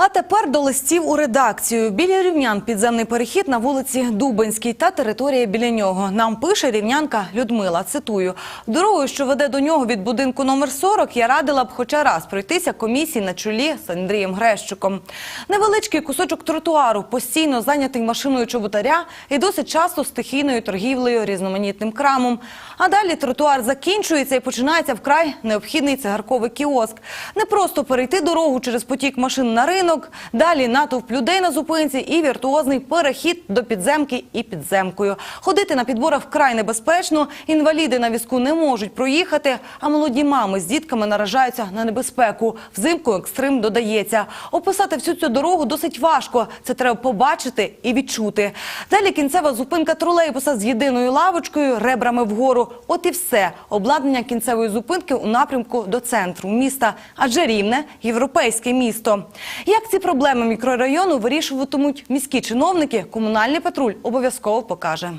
А тепер до листів у редакцію. Біля рівнян підземний перехід на вулиці Дубинській та територія біля нього. Нам пише рівнянка Людмила. Цитую: дорогою, що веде до нього від будинку номер 40, я радила б хоча раз пройтися комісії на чолі з Андрієм Грещуком. Невеличкий кусочок тротуару, постійно зайнятий машиною чоботаря і досить часто стихійною торгівлею різноманітним крамом. А далі тротуар закінчується і починається вкрай необхідний цигарковий кіоск. Не просто перейти дорогу через потік машин на ринок, далі натовп людей на зупинці і віртуозний перехід до підземки і підземкою. Ходити на підборах вкрай небезпечно, інваліди на візку не можуть проїхати, а молоді мами з дітками наражаються на небезпеку. Взимку екстрим додається. Описати всю цю дорогу досить важко. Це треба побачити і відчути. Далі кінцева зупинка тролейбуса з єдиною лавочкою, ребрами вгору. От і все. Обладнання кінцевої зупинки у напрямку до центру міста. Адже рівне європейське місто. Як ці проблеми мікрорайону вирішуватимуть міські чиновники, комунальний патруль обов'язково покаже.